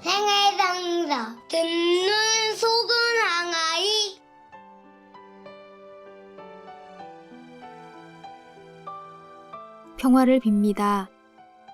생활상사 듣는 속은 항아리 평화를 빕니다.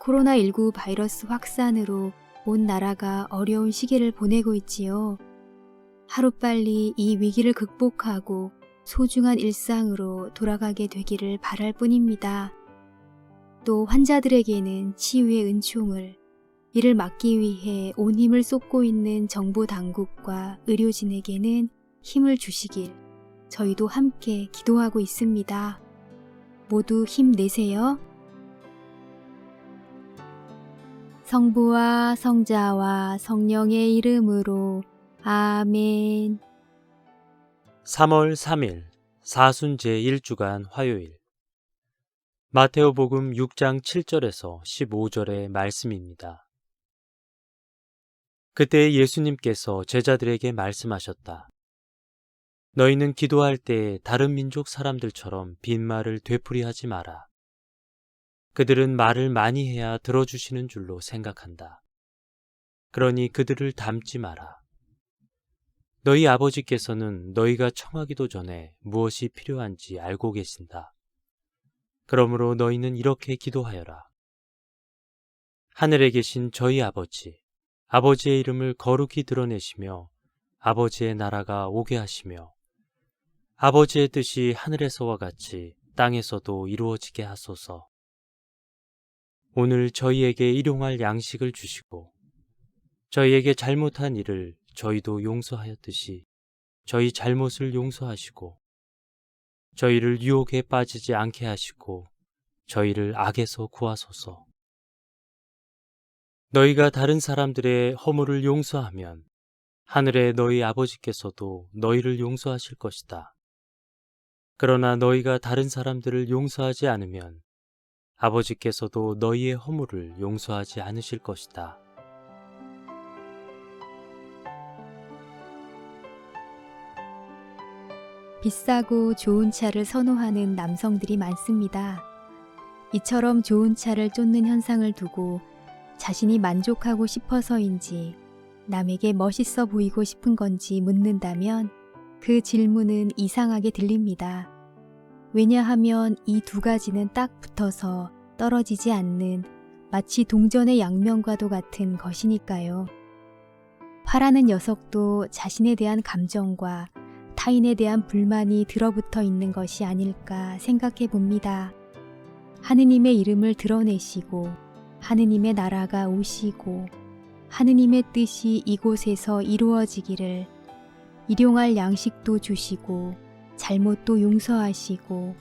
코로나19 바이러스 확산으로 온 나라가 어려운 시기를 보내고 있지요. 하루빨리 이 위기를 극복하고 소중한 일상으로 돌아가게 되기를 바랄 뿐입니다. 또 환자들에게는 치유의 은총을, 이를 막기 위해 온 힘을 쏟고 있는 정부 당국과 의료진에게는 힘을 주시길 저희도 함께 기도하고 있습니다. 모두 힘내세요. 성부와 성자와 성령의 이름으로 아멘. 3월 3일 사순 제 1주간 화요일 마테오복음 6장 7절에서 15절의 말씀입니다. 그때 예수님께서 제자들에게 말씀하셨다. 너희는 기도할 때 다른 민족 사람들처럼 빈말을 되풀이하지 마라. 그들은 말을 많이 해야 들어주시는 줄로 생각한다. 그러니 그들을 닮지 마라. 너희 아버지께서는 너희가 청하기도 전에 무엇이 필요한지 알고 계신다. 그러므로 너희는 이렇게 기도하여라. 하늘에 계신 저희 아버지, 아버지의 이름을 거룩히 드러내시며 아버지의 나라가 오게 하시며 아버지의 뜻이 하늘에서와 같이 땅에서도 이루어지게 하소서. 오늘 저희에게 일용할 양식을 주시고 저희에게 잘못한 일을 저희도 용서하였듯이 저희 잘못을 용서하시고 저희를 유혹에 빠지지 않게 하시고 저희를 악에서 구하소서. 너희가 다른 사람들의 허물을 용서하면 하늘의 너희 아버지께서도 너희를 용서하실 것이다. 그러나 너희가 다른 사람들을 용서하지 않으면 아버지께서도 너희의 허물을 용서하지 않으실 것이다. 비싸고 좋은 차를 선호하는 남성들이 많습니다. 이처럼 좋은 차를 쫓는 현상을 두고 자신이 만족하고 싶어서인지 남에게 멋있어 보이고 싶은 건지 묻는다면 그 질문은 이상하게 들립니다. 왜냐하면 이 두 가지는 딱 붙어서 떨어지지 않는 마치 동전의 양면과도 같은 것이니까요. 화라는 녀석도 자신에 대한 감정과 타인에 대한 불만이 들어붙어 있는 것이 아닐까 생각해 봅니다. 하느님의 이름을 드러내시고 하느님의 나라가 오시고 하느님의 뜻이 이곳에서 이루어지기를 일용할 양식도 주시고 잘못도 용서하시고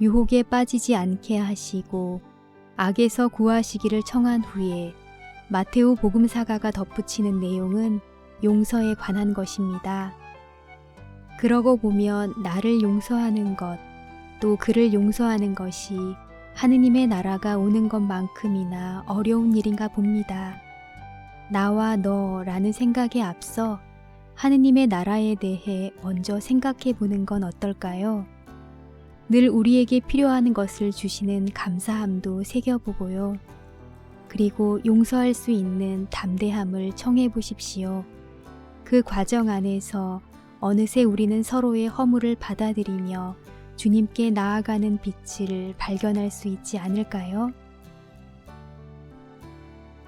유혹에 빠지지 않게 하시고 악에서 구하시기를 청한 후에 마테오 복음사가가 덧붙이는 내용은 용서에 관한 것입니다. 그러고 보면 나를 용서하는 것, 또 그를 용서하는 것이 하느님의 나라가 오는 것만큼이나 어려운 일인가 봅니다. 나와 너라는 생각에 앞서 하느님의 나라에 대해 먼저 생각해 보는 건 어떨까요? 늘 우리에게 필요한 것을 주시는 감사함도 새겨보고요. 그리고 용서할 수 있는 담대함을 청해 보십시오. 그 과정 안에서 어느새 우리는 서로의 허물을 받아들이며 주님께 나아가는 빛을 발견할 수 있지 않을까요?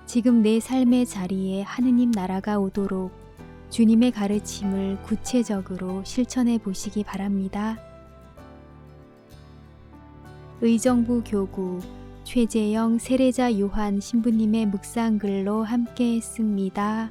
지금 내 삶의 자리에 하느님 나라가 오도록 주님의 가르침을 구체적으로 실천해 보시기 바랍니다. 의정부 교구 최재영 세례자 요한 신부님의 묵상글로 함께 했습니다.